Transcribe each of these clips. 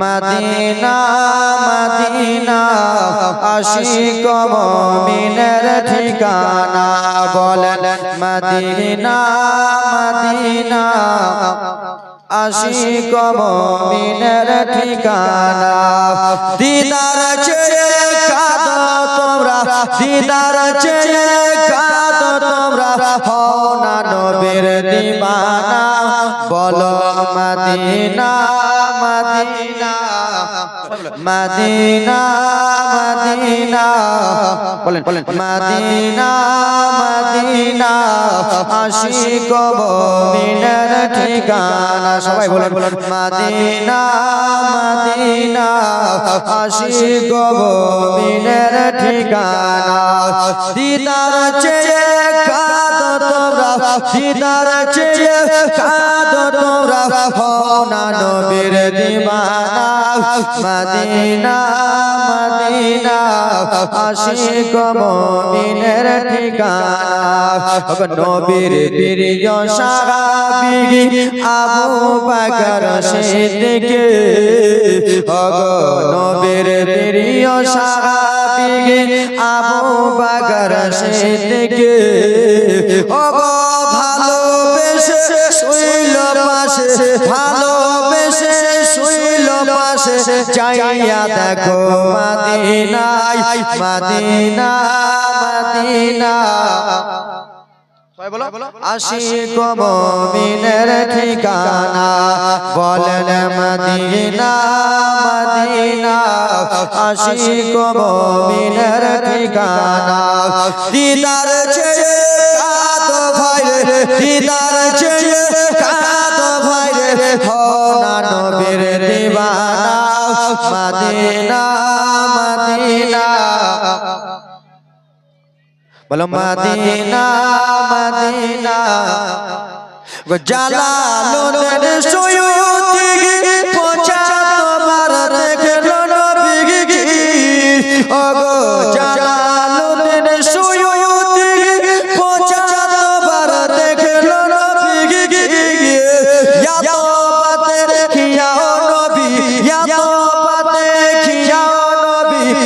Medina Medina, Ashiq মমিনের ঠিকানা বলেন মদিনা মদিনা, আশিক মমিনের ঠিকানা। দিদার চেয়ে কাঁদো তোমরা, দিদার চেয়ে কাঁদো তোমরা, হও না নবীর দিবানা। বলো মদিনা মদিনা মদিনা মদিনা বলেন বলেন মদিনা মদিনা আশিক মিনের ঠিকানা সবাই বলেন বলেন। মদিনা মদিনা আশিক মিনের ঠিকানা। দিদার চেয়ে কাঁদো তোমরা দিদার চেয়ে মদিনা মদিনা, আশিক মুমিনের ঠিকানা। নবীর প্রিয় সাহাবী আবু বকর সিদ্দিক। নবীর প্রিয় সাহাবী আবু বকর সিদ্দিক। ওগো ভালোবেসে শুইল পাশে পাশে চাইয়া দেখো মদিনায়, মদিনা মদিনা। আশিক মুমিনের ঠিকানা বলেন মদিনা মদিনা। আশিক মুমিনের ঠিকানা। দিদার চেয়ে কাঁদো ভাই দিদার চেয়ে কাঁদো ভাই মদিনা মদিনা। বলো মদিনা মদিনা। জালালুদ্দিন সুয়ুতি পোছা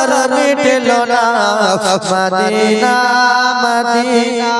তাহার মিটল না। Medina Medina.